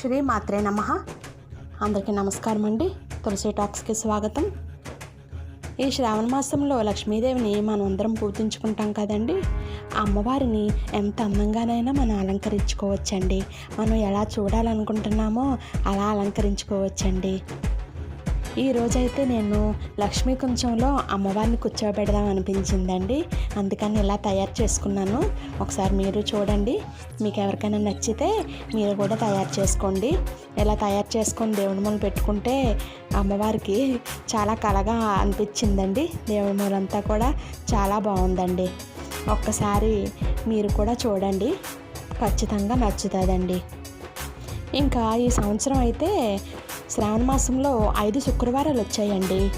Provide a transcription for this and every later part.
శ్రీ మాత్రే నమ. అందరికీ నమస్కారం అండి. తులసి టాక్స్కి స్వాగతం. ఈ శ్రావణ మాసంలో లక్ష్మీదేవిని మనం అందరం పూజించుకుంటాం కదండి. ఆ అమ్మవారిని ఎంత అందంగానైనా మనం అలంకరించుకోవచ్చండి. మనం ఎలా చూడాలనుకుంటున్నామో అలా అలంకరించుకోవచ్చండి. ఈరోజైతే నేను లక్ష్మీ కుంచంలో అమ్మవారిని కూర్చోబెడదాం అనిపించిందండి. అందుకని ఇలా తయారు చేసుకున్నాను. ఒకసారి మీరు చూడండి. మీకు ఎవరికైనా నచ్చితే మీరు కూడా తయారు చేసుకోండి. ఇలా తయారు చేసుకొని దేవుడి మూల పెట్టుకుంటే అమ్మవారికి చాలా కలగా అనిపించిందండి. దేవుడి మూలంతా కూడా చాలా బాగుందండి. ఒక్కసారి మీరు కూడా చూడండి. ఖచ్చితంగా నచ్చుతుందండి. ఇంకా ఈ సంవత్సరం అయితే శ్రావణ మాసంలో ఐదు శుక్రవారాలు వచ్చాయండి.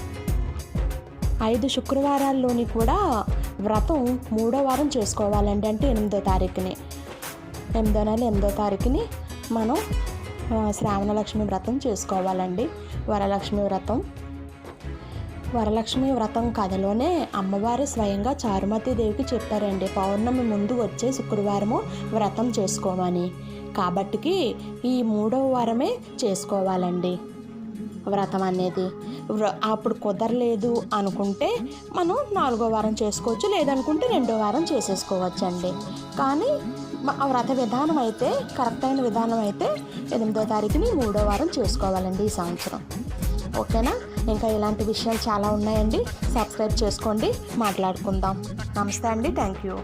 ఐదు శుక్రవారాల్లోని కూడా వ్రతం మూడో వారం చేసుకోవాలండి అంటే ఎనిమిదో తారీఖుని. ఎనిమిదో నెల ఎనిమిదో తారీఖుని మనం శ్రావణలక్ష్మి వ్రతం చేసుకోవాలండి. వరలక్ష్మి వ్రతం. వరలక్ష్మి వ్రతం కథలోనే అమ్మవారు స్వయంగా చారుమతి దేవికి చెప్పారండి పౌర్ణమి ముందు వచ్చే శుక్రవారము వ్రతం చేసుకోమని. కాబట్టికి ఈ మూడవ వారమే చేసుకోవాలండి వ్రతం అనేది. వ్ర- అప్పుడు కుదరలేదు అనుకుంటే మనం నాలుగో వారం చేసుకోవచ్చు లేదనుకుంటే రెండో వారం చేసేసుకోవచ్చండి. కానీ ఆ వ్రత విధానం అయితే కరెక్ట్ అయిన విధానం అయితే ఎనిమిదో తారీఖుని మూడో వారం చేసుకోవాలండి ఈ సంవత్సరం. ఓకేనా? ఇంకా ఇలాంటి విషయాలు చాలా ఉన్నాయండి. సబ్స్క్రైబ్ చేసుకోండి. మాట్లాడుకుందాం. నమస్తే అండి. Thank you.